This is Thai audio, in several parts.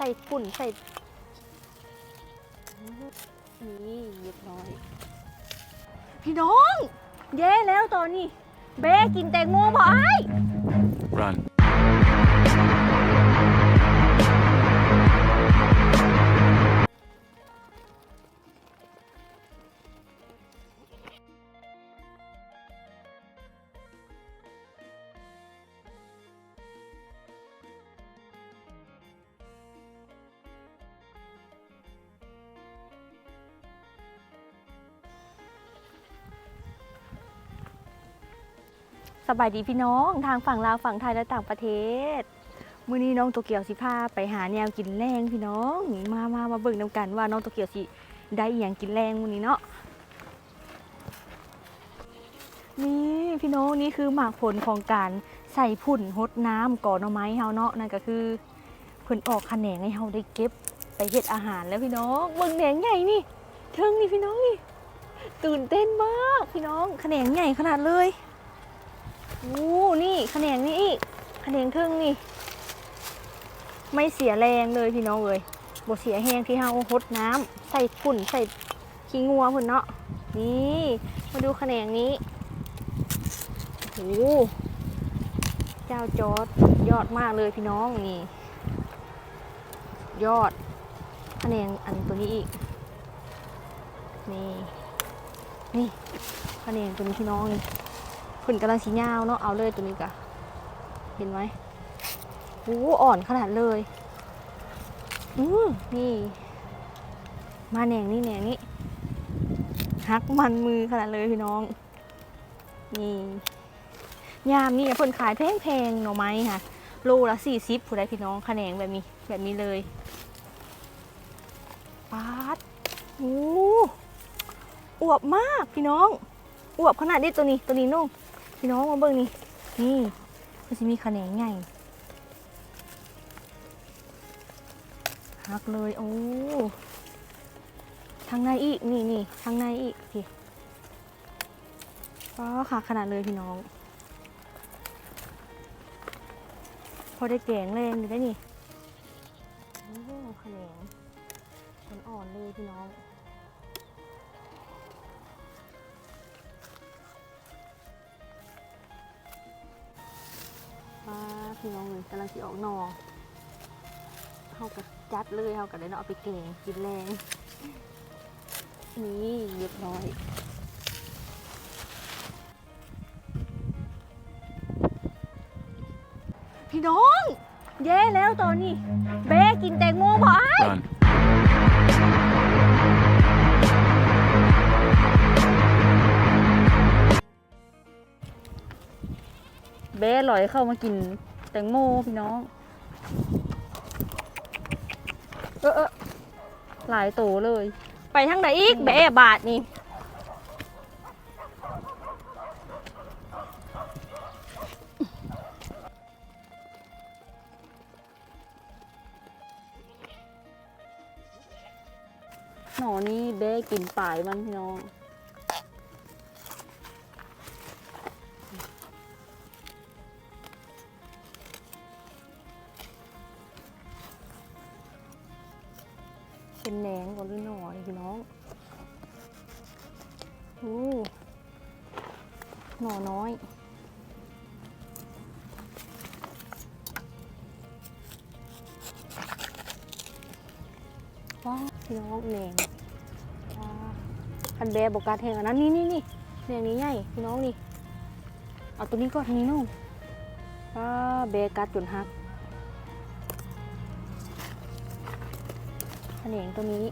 ส่ฝุ่นใส่ นี่เรียบร้อย พี่น้อง เย้แล้วตอนนี้ เบ้กินแตงโมบ่ไอ้ Run. สบายดีพี่น้องทางฝั่งลาวฝั่งไทยและต่างประเทศ มื้อนี้น้องโตเกียวสิพาไปหาแนวกินแรงพี่น้องมามามาเบิ่งนำกันว่าน้องโตเกียวสิได้อีหย่างกินแรงมื้อนี้เนาะนี่พี่น้องนี่คือหมากผลของการใส่ผุ่นหดน้ำก่อนเอาไม้เฮาเนาะนั่นก็คือเพิ่นออกแขนงให้เฮาได้เก็บไปเฮ็ดอาหารแล้วพี่น้องเบิ่งแหนงใหญ่นี่เทิงนี่พี่น้องนี่ตื่นเต้นมากพี่น้องแขนงใหญ่ขนาดเลย อ้นี่แขนงนี่อีกแขนงทึ่งนี่ ไม่เสียแรงเลยพี่น้องเลยบเสียแห้งที่เฮาหดน้ำใส่ฝุ่นใส่ขี้งัวพุ่นเนาะนี่มาดูแขนงนี้โอ้เจ้าจอดยอดมากเลยพี่น้องนี่ ยอดแขนงอันตัวนี้อีกนี่นี่แขนงตัวนี้พี่น้องนี่ นกำลังสียาวเนาะเอาเลยตัวนี้กะเห็นไหมโอ้อ่อนขนาดเลยอืมนี่ มาแหนงนี่แหนงนี่ฮักมันมือขนาดเลยพี่น้อง นี่ยามนี่เพิ่นขายแพงๆหน่อไม้ค่ะโลละสี่สิบผู้ใดพี่น้องขแหนงแบบนี้แบบนี้เลยปาดโอ้อวบมากพี่น้อง อวบขนาดนี้ตัวนี้ตัวนี้นุ่ง พี่น้องมาเบิ่งนี่ นี่มันจะมีแขนงใหญ่หักเลยโอ้ทางในอีกนี่นี่ทางในอีกพี่ก็ขาขนาดเลยพี่น้อง พอได้แกงแรงอยู่ได้นี่โอ้แขนงมันอ่อนเลยพี่น้อง พี่น้องเลยกำลังสิออกหนอเขากับจัดเลยเขากับได้เนาะเอาไปแกงกินแรงนี่เรียบร้อยพี่น้องเย้แล้วตอนนี้เบ้กินแตงโมบ่ไอ้าย Run. เบ้ลอยเข้ามากิน แตงโมพี่น้อง เออเออหลายโตเลย ไปทางไหนอีกเบ้บาทนี่หนอนี่เบ้กินป่ายมันพี่น้อง เป็นแหนงก่อนหรือหน่อนี่พี่น้องอู้หน่อน้อยว้าพี่น้องแหนงคันแบบอกการแทงอันนั้นนี่นี่นี่แหนงนี้ใหญ่พี่น้องนี่เอาตัวนี้ก่อนนี่น้องว้าแบกัดจนหัก แขนงตัวนี้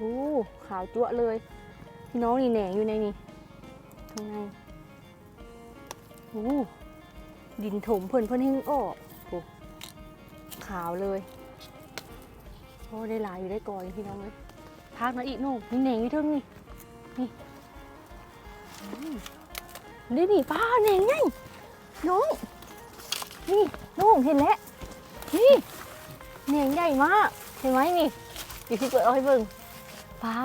ดูขาวจั่วเลย พี่น้องนี่แหนงอยู่ในนี่ข้างในโอ้ดินถมเพิ่นเพิ่นให้ออกขาวเลย โอ้ได้หลายอยู่ได้ก่อยพี่น้องเลยพักนะอีกโน่นี่แหนงนี่เทิงนี่นี่นี่นี่ป้าแหนงไงน้องนี่น้องเห็นแล้วนี่แหนงใหญ่มากเห็นไหมนี่เดี๋ยวพี่เปิดเอาให้เบิ่งปลา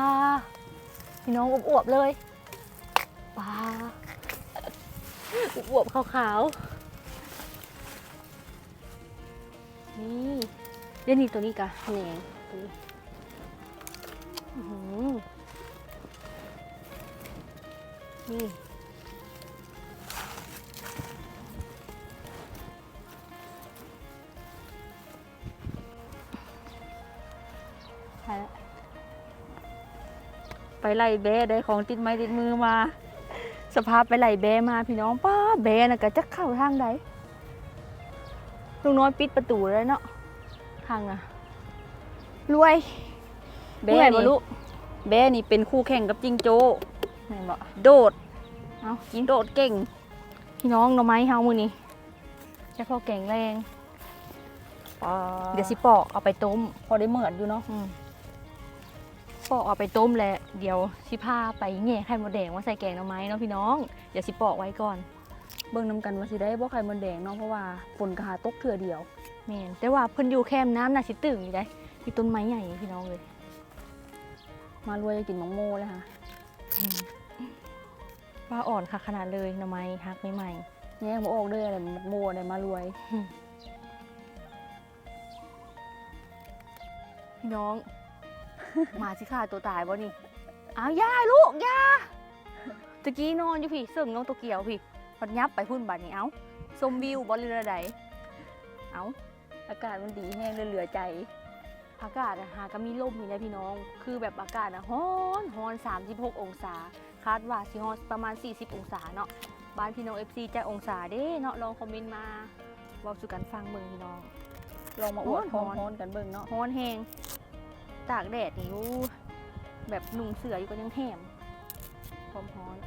พี่น้องอวบๆเลยปลาอวบขาวๆนี่เดี๋ยวนี่ตัวนี้กะแหน่ง นี่ไปไล่แบได้ของติดไม้ติดมือมา สภาพไปไล่แบมาพี่น้องป้าแบน่ะก็จะเข้าทางใดลุงน้อยปิดประตูแล้วเนาะทางน่ะ รวยแบเมื่อยะบ่นี่ลูกแบะนี่เป็นคู่แข่งกับจิงโจ้ แม่นบ่โดดเอากินโดดเก่ง พี่น้องหน่อไม้เฮามื้อนี้จะพอแกงแรงเดี๋ยวสิปอกเอาไปต้ม พอได้เหมือนอยู่เนาะอืมปอกเอาไปต้มแหละเดี๋ยวสิพาไปแง่ไข่มดแดงว่าใส่แกงหน่อไม้เนาะพี่น้องเดี๋ยวสิปอกไว้ก่อนเบิ่งนำกันว่าสิได้บ่ไข่มดแดงเนาะเพราะว่าฝนกระหาตกเทื่อเดียว แม่นแต่ว่าเพิ่นอยู่แคมป์น้ำน่ะสิตึงอยู่ได้ มีต้นไม้ใหญ่พี่น้องเลย มารวยจะกินมังโมเลยค่ะว่าอ่อนค่ะขนาดเลยหน่อไม้ฮักใหม่แย่งบ่ออกเด้ออะไรมังโมอะไรมารวยๆพี่น้องหมาสิขาตัวตายบ่นี่อ้าวยายลูกยาตะกี้นอนอยู่พี่เสิ่งน้องโตเกียวพี่พัดยับไปพุ่นบัดนี้เอ้าชมวิวบ่เรือใดเอ้าอากาศมันดีแห้งเลยเหลือใจ อากาศอะหาก็มีลมอยู่นะพี่น้อง คือแบบอากาศอะร้อนร้อน36 องศา คาดว่าสิฮอนประมาณ 40 องศาเนาะบ้านพี่น้อง FC จะองศาเด้เนาะลองคอมเมนต์มาเว้าสู่กันฟังเบิ่งพี่น้อง ลองมาอวดพฮ้อนร้อมๆกันเบิ่งเนาะร้อนแฮงตากแดดนี่อยู่แบบนุ่งเสื้ออยู่ก็ยังแหมพร้อมร้อน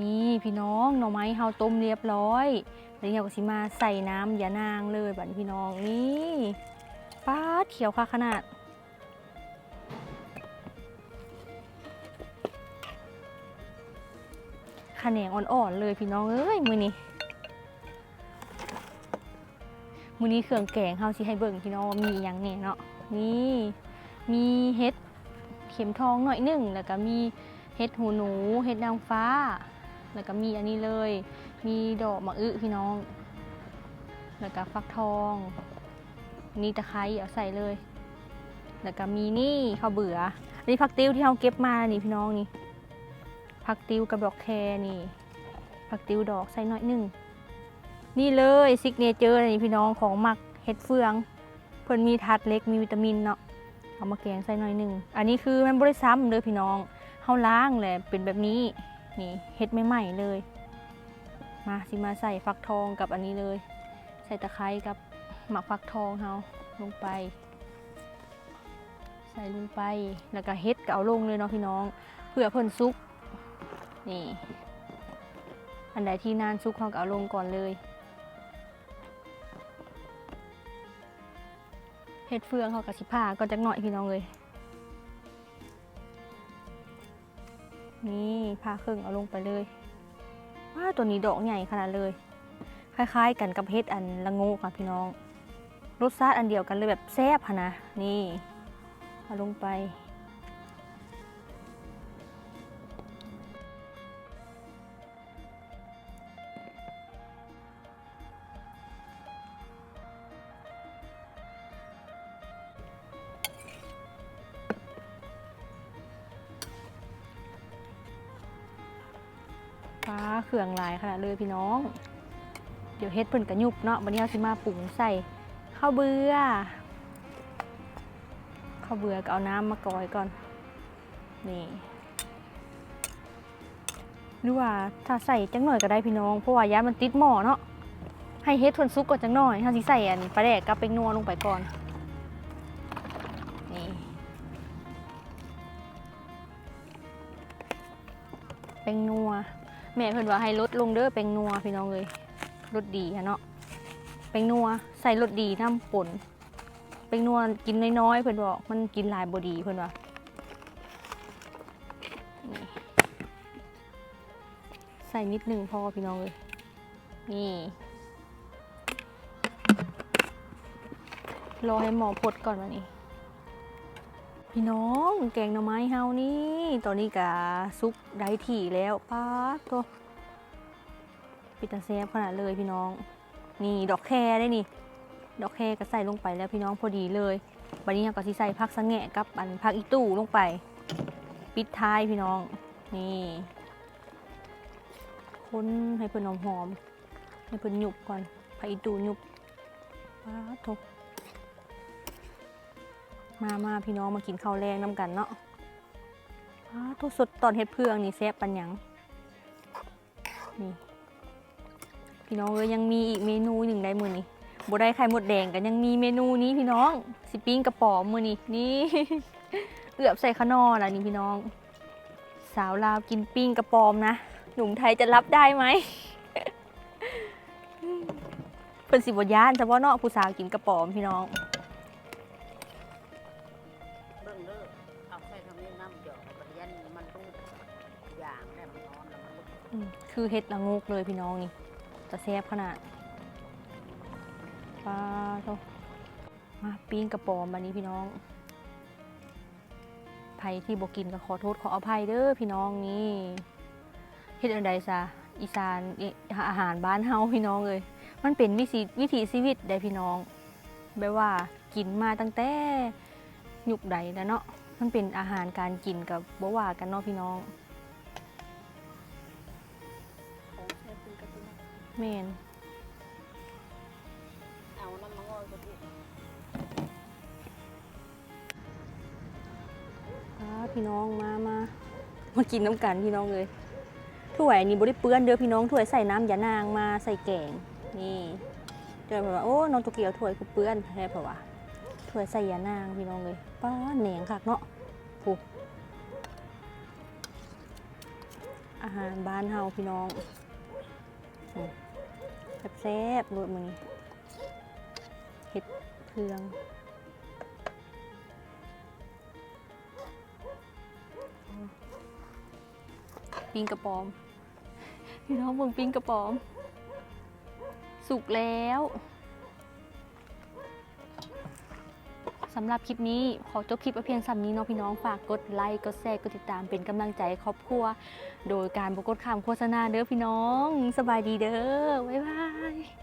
นี่พี่น้องหน่อไม้เฮาต้มเรียบร้อยแล้วเดี๋ยวก็สิมาใส่น้ำยานางเลยบัดนี้พี่น้องนี่ป้าดเขียวค่ะขนาดขแนงอ่อนๆเลยพี่น้องเอ้ยมือนี้มือนี้เครื่องแกงเฮาสิให้เบิ่งพี่น้องมีอหยังเนี่ยเนาะนี่มีเห็ดเข็มทองหน่อยหนึ่งแล้วก็มีเห็ดหูหนูเห็ดนางฟ้า แล้วก็มีอันนี้เลย มีดอกมะอึพี่น้อง แล้วก็ฟักทองนี่ตะไคร้เอาใส่เลย แล้วก็มีนี่ข้าวเบื่ออันนี้ผักติ้วที่เราเก็บมานี่พี่น้องนี่ผักติ้วกับดอกแคนี่ผักติ้วดอกใส่น้อยหนึ่งนี่เลยซิกเนเจอร์นี่พี่น้องของหมักเห็ดเฟืองเพิ่นมีทัดเล็กมีวิตามินเนาะเอามาแกงใส่หน่อยหนึ่ง อันนี้คือมันบริซ้ำเลยพี่น้องเฮาล้างแหละเป็นแบบนี้ นี่เฮ็ดใหม่ๆเลย มาสิมาใส่ฟักทองกับอันนี้เลย ใส่ตะไคร้กับหมักฟักทองเฮาลงไป ใส่ลงไปแล้วก็เฮ็ดก็เอาลงเลยเนาะพี่น้อง เพื่อเพิ่นซุกนี่อันใดที่นานซุกเขาก็เอาลงก่อนเลยเฮ็ดเฟืองเขากับสิผ้าก่อนจักหน่อยพี่น้องเลย นี่ผ้าครึ่งเอาลงไปเลยว้าตัวนี้ดอกใหญ่ขนาดเลย คล้าย ๆ กันกับเฮ็ดอันละงกค่ะพี่น้องรสชาติอันเดียวกันเลยแบบแซ่บนะนี่เอาลงไป องหลายขนาดเลยพี่น้อง เดี๋ยวเฮ็ดเพิ่นกระยุบเนาะวันนี้เราสิมาปรุงใส่ข้าวเบื่อข้าวเบื่อก็เอาน้ำมากรอยก่อน นี่หรือว่าถ้าใส่จังหน่อยก็ได้พี่น้อง เพราะว่ายามันติดหม้อเนาะให้เฮ็ดทวนซุกก่อนจังหน่อยถ้าสิใส่อันปลาแดกกับเป็งนัวลงไปก่อน นี่เป็งนัว แม่เพิ่นว่าให้ลดลงเด้อเป็งนัวพี่น้องเลยรสดีฮะเนาะเป็งนัวใส่รสดีน้ำป่นเป็งนัวกินน้อยๆเพิ่นบอกมันกินหลายบดีเพิ่นว่าใส่นิดนึงพอพี่น้องเลยนี่รอให้หมอพดก่อนวันนี้ พี่น้องแกงหน่อไม้เฮานี่ ตอนนี้กะซุกได้ถี่แล้วป้าตัวปิตาแซบขนาดเลยพี่น้อง นี่ดอกแครได้นี่ ดอกแครก็ใส่ลงไปแล้วพี่น้องพอดีเลยบันนี้เราก็สิใส่ผักสะแงะกับอันผักอีตู้ลงไป ปิดท้ายพี่น้อง นี่คนให้เพิ่นหอมๆให้เพิ่นหยุบก่อนผักอีตู้หยุบป้าดทก มามาพี่น้องมากินข้าวแรงน้ำกันเนาะทุกสดตอนเฮ็ดเพื่องนี่แซ่บปันหยังนี่ พี่น้องเอ้ยยังมีอีกเมนูหนึ่งได้มือนี้บ่ได้ไข่หมดแดงกันยังมีเมนูนี้พี่น้อง สิปิ้งกระป๋อมมือนี้นี่เอือบใส่ขนอล่ะนี่พี่น้อง สาวลาวกินปิ้งกระป๋อมนะหนุ่มไทยจะรับได้ไหมเพิ่นสิบ่ย่านเฉพาะเนาะผู้สาวกินกระป๋อมพี่น้อง น้ำเจาะปฏิยันมันต้องอย่างแล้วมันร้อนแล้วมันอืมคือเห็ดละโงกเลยพี่น้องนี่จะแซ่บขนาดปลาโตมาปิ้งกระป๋อมบันนี้พี่น้องไผที่บอกกินก็ขอโทษขออภัยเด้อพี่น้องนี่เฮ็ดอันใดซะอีสานอิอาหารบ้านเฮาพี่น้องเลยมันเป็นวิถีวิถีชีวิตได้พี่น้องแบบว่ากินมาตั้งแต่ยุคใดแล้วเนาะ มันเป็นอาหารการกินกับบ่ว่ากันเนาะพี่น้องเมนเอาน้ำมันงอยก็ดีอ่าพี่น้องมามามากินน้ำกันพี่น้องเลยถ้วยนี่บริเปื้อนเด้อพี่น้องถ้วยใส่น้ำยานางมาใส่แกงนี่เจอแบบว่าโอ้น้องตัวเกียวถ้วยกูเปื้อนแท้เพราะว่า ถ้วยใส่ยานางพี่น้องเลยป้าแหนงคักเนาะผูอาหารบ้านเฮาพี่น้องแซ่บๆรสมือนี้เห็ดเพืองปิ้งกระป๋อม พี่น้องมึงปิ้งกระป๋อม สุกแล้ว สำหรับคลิปนี้ขอจบคลิปไว้เพียงสำนี้เนาะพี่น้องฝากกดไลค์กดแชร์กดติดตามเป็นกำลังใจครอบครัว โดยการบกดคำโฆษณาเด้อพี่น้อง สบายดีเด้อบ๊ายบาย